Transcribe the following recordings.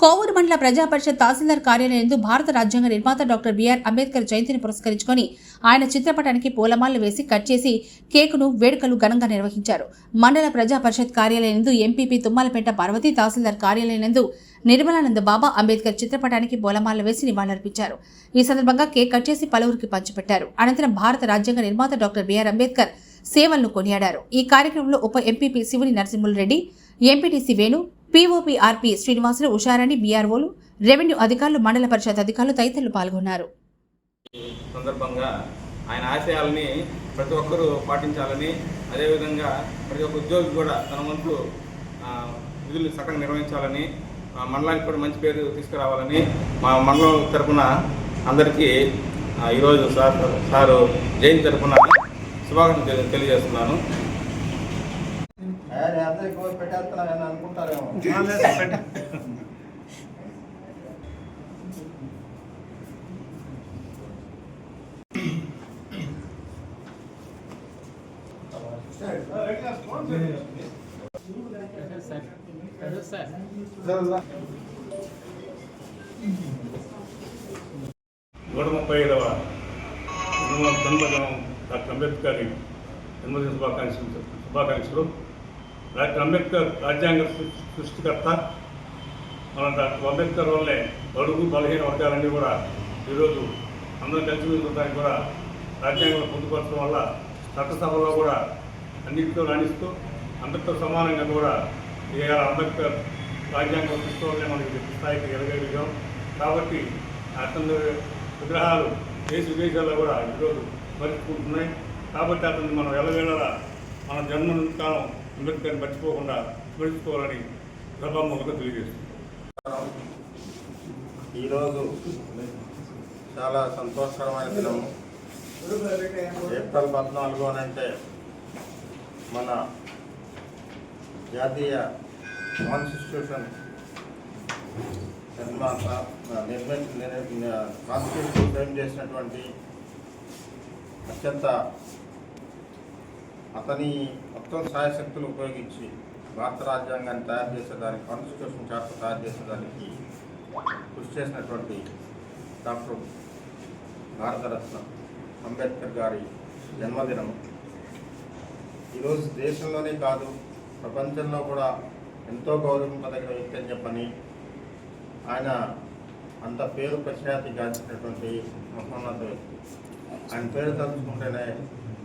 కోవూరు మండల ప్రజా పరిషత్ తహసీల్దార్ కార్యాలయంలో భారత రాజ్యాంగ నిర్మాత డాక్టర్ బిఆర్ అంబేద్కర్ జయంతిని పురస్కరించుకొని ఆయన చిత్రపటానికి పూలమాలలు వేసి కట్ చేసి కేకును వేడుకలు ఘనంగా నిర్వహించారు. మండల ప్రజా పరిషత్ ఎంపీపీ తుమ్మలపేట పార్వతి తహసీల్దార్ కార్యాలయం నిర్మలానంద బాబా అంబేద్కర్ చిత్రపటానికి పూలమాలలు వేసి నివాళులర్పించారు. ఈ సందర్భంగా కేక్ కట్ చేసి పలువురికి పంచిపెట్టారు. అనంతరం భారత రాజ్యాంగ నిర్మాత డాక్టర్ బిఆర్ అంబేద్కర్ సేవలను కొనియాడారు. ఈ కార్యక్రమంలో ఉప MPP Shivuni Narasimhulareddy MPTC Venu POPRP Srinivasulu Usharani బీఆర్ఓలు revenue అధికారులు మండల పరిషత్ అధికారులు తదితరులు పాల్గొన్నారు. సందర్భంగా ఆయన ఆశయాలని ప్రతి ఒక్కరూ పాటించాలని అదేవిధంగా ప్రతి ఒక్క ఉద్యోగి కూడా తన వంతు విధులు సకంగా నిర్వహించాలని మండలానికి కూడా మంచి పేరు తీసుకురావాలని మా మండలం తరపున అందరికీ ఈరోజు సార్ సారు జయంతి తరఫున శుభాకాంక్షలు తెలియజేస్తున్నాను. అరే అందరికి కోరి పెట్టేస్తున్నారని అనుకుంటారేమో నూట ముప్పై ఐదవ జన్మదినం డాక్టర్ అంబేద్కర్ జన్మదిన శుభాకాంక్షలు శుభాకాంక్షలు. డాక్టర్ అంబేద్కర్ రాజ్యాంగ సృష్టికర్త. మన డాక్టర్ అంబేద్కర్ వల్లే బడుగు బలహీన వర్గాలన్నీ కూడా ఈరోజు అందరం కలిసి ఉండడానికి కూడా రాజ్యాంగంలో పొందుపరచడం వల్ల చట్టసభలో కూడా అన్నింటితో రాణిస్తూ అందరితో సమానంగా కూడా ఇవాళ అంబేద్కర్ రాజ్యాంగం సృష్టి మనకి ఈ స్థాయికి ఎదగలిగాం కాబట్టి అతని విగ్రహాలు దేశ విదేశాల్లో కూడా ఈరోజు మర్చిపోతున్నాయి. కాబట్టి అతన్ని మనం ఎలవేళలా మన జన్మకాలం అంబేద్కర్ని మర్చిపోకుండా స్మరించుకోవాలని సభాముఖంగా తెలియజేస్తుంది. ఈరోజు చాలా సంతోషకరమైన దినము ఏప్రిల్ పద్నాలుగు అని అంటే మన జాతీయ కాన్స్టిట్యూషన్ నిర్మాత నిర్మించిన కాన్స్టిట్యూషన్ ఫ్రేమ్ చేసినటువంటి అత్యంత అతని మొత్తం సాయశక్తులు ఉపయోగించి భారత రాజ్యాంగాన్ని తయారు చేసేదానికి కాన్స్టిట్యూషన్ చార్టర్ తయారు చేసేదానికి కృషి చేసినటువంటి డాక్టర్ భారతరత్న అంబేద్కర్ గారి జన్మదినం. ఈరోజు దేశంలోనే కాదు ప్రపంచంలో కూడా ఎంతో గౌరవింపదగిన వ్యక్తి అని చెప్పని ఆయన అంత పేరు ప్రఖ్యాతి గాంచినటువంటి మహోన్నత వ్యక్తి. ఆయన పేరు తలుచుకుంటేనే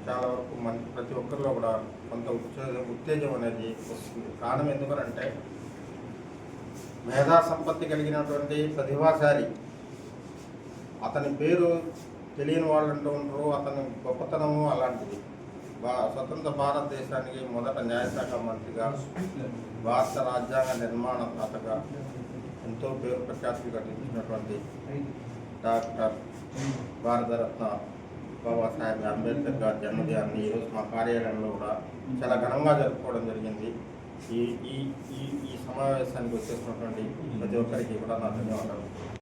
చాలా వరకు మన ప్రతి ఒక్కరిలో కూడా కొంత ఉత్తేజం ఉత్తేజం అనేది వస్తుంది. కారణం ఎందుకనంటే మేధా సంపత్తి కలిగినటువంటి ప్రతిభాశాలి అతని పేరు తెలియని వాళ్ళు అంటూ ఉంటారు అతని గొప్పతనము అలాంటిది. భా స్వతంత్ర భారతదేశానికి మొదట న్యాయశాఖ మంత్రిగా భారత రాజ్యాంగ నిర్మాణదాతగా ఎంతో పేరు ప్రఖ్యాతి గడించినటువంటి డాక్టర్ భారతరత్న బాబాసాహెబ్ అంబేద్కర్ గారి జన్మదినాన్ని ఈరోజు మా కార్యాలయంలో కూడా చాలా ఘనంగా జరుపుకోవడం జరిగింది. ఈ ఈ ఈ ఈ సమావేశానికి వచ్చేసినటువంటి ప్రతి ఒక్కరికి కూడా నా ధన్యవాదాలు.